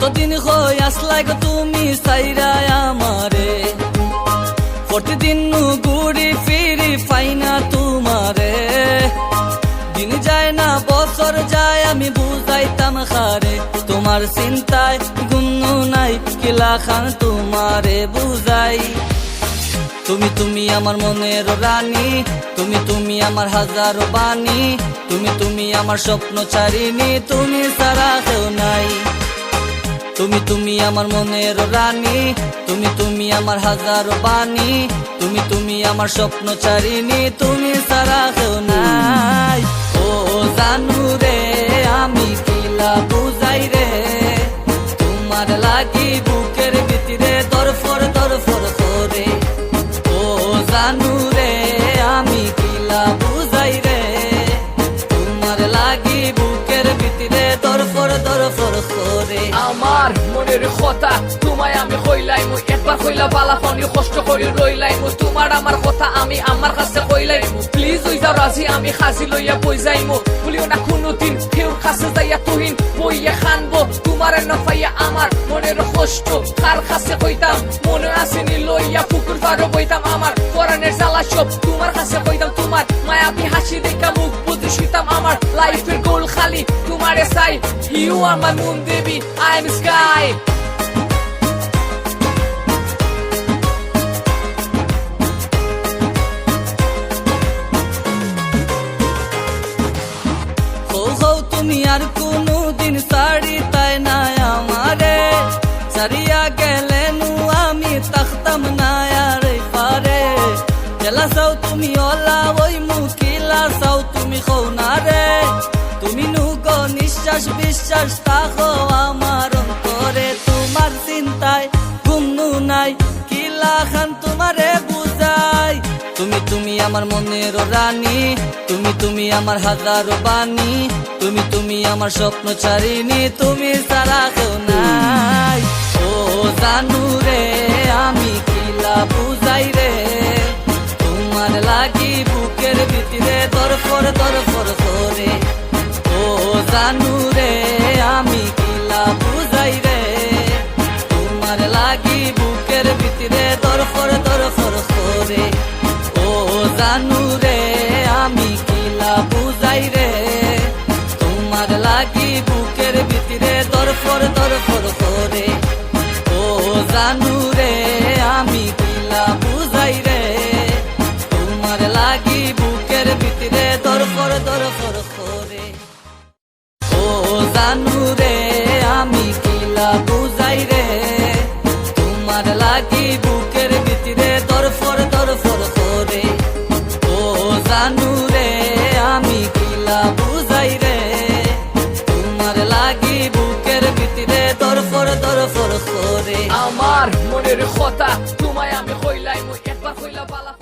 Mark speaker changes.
Speaker 1: কতদিন হই আসলাই গো তুমি সাইরাই আমারে? প্রতিদিন নু ঘুরি ফিরি পাইনা তোমারে। দিন যায় না, বছর যায়, আমি বুঝাইতাম খারে তোমার চিন্তায় গুন্নু নাই, কিলা খান তোমারে বুঝাই। তুমি তুমি আমার মনের রানী, তুমি তুমি আমার হাজারো বাণী, তুমি তুমি আমার স্বপ্ন চারিনি তুমি সারা কেউ নাই। তুমি তুমি আমার মনের রানী, তুমি তুমি আমার হাজারো বাণী, তুমি তুমি আমার স্বপ্ন চারিনি তুমি সারা নাই। ও জানু রে, আমি কিলা বুঝাই রে, তোমার লাগি বুকের ভিতরে দরফর দরফর করে। ও জানু রে, আমি কিলা বুঝাই রে, তোমার লাগি বুকের ভিতরে দরফর দরফর করে
Speaker 2: আমার মনের কথা তোমায় আমি কইলাইমু একবার কইলা বালা ফনি কষ্ট করি রইলাইমু তোমার আমার কথা আমি আমার কাছে কইলাইমু প্লিজ ওই যাও রাজি, আমি খাসি লইয়া বই যাইমু বলিও না, কোনোদিন কেউ কাছে যাইয়া তুহিন বইয়া খানবো। তোমার নফাইয়া আমার মনের কষ্ট, কার কাছে কইতাম? মনে আসেনি লইয়া পুকুর পারো বইতাম। আমার পরানের জ্বালা সব তোমার কাছে কইতাম। তোমার মায়াবি হাসি দেখা মুখ বুঝি শুইতাম আমার লাইফের গোল খালি। তোমারে চাই ইউ আমার মুন দেবী আই এম স্কাই
Speaker 1: তুমি আর কোনো দিন সারি তাই না আমারে। সারিয়া গেলে নু আমি তাখতাম না আর পারে। জেলা তুমি অলা মুখিলা চাও তুমি খৌ না তুমি নু গো নিঃশ্বাস বিশ্বাস তাকো আমার অন্তরে তোমার চিন্তায় গুমনু নাই কিলা খান তোমারে বুঝাই তুমি তুমি আমার মনের রানী তুমি তুমি আমার হাজারো বাণী তুমি তুমি আমার স্বপ্ন চারিনি তুমি সারা কেউ নাই ও জানু রে আমি জানু রে আমি কিলা বুঝাই রে। তোমার লাগি বুকের ভিতরে দরফর দরফর করে। ও জানু রে আমি কিলা বুঝাই রে। তোমার লাগি বুকের ভিতরে দরফর দরফর করে। ও জানু রে আমি কিলা বুঝাই রে। তোমার লাগি বুকের ভিতরে দরফর করে। ও জানু রে আমি কিলা বুঝাই রে। তোমার লাগি বুকের ভিতরে দরফর দরফর করে। ও জানু রে আমি কিলা বুঝাই রে। তোমার লাগি বুকের ভিতরে দরফর দরফর করে।
Speaker 2: আমার মনের কথা তোমায় আমি কইলাইমু একবার কইলা বালা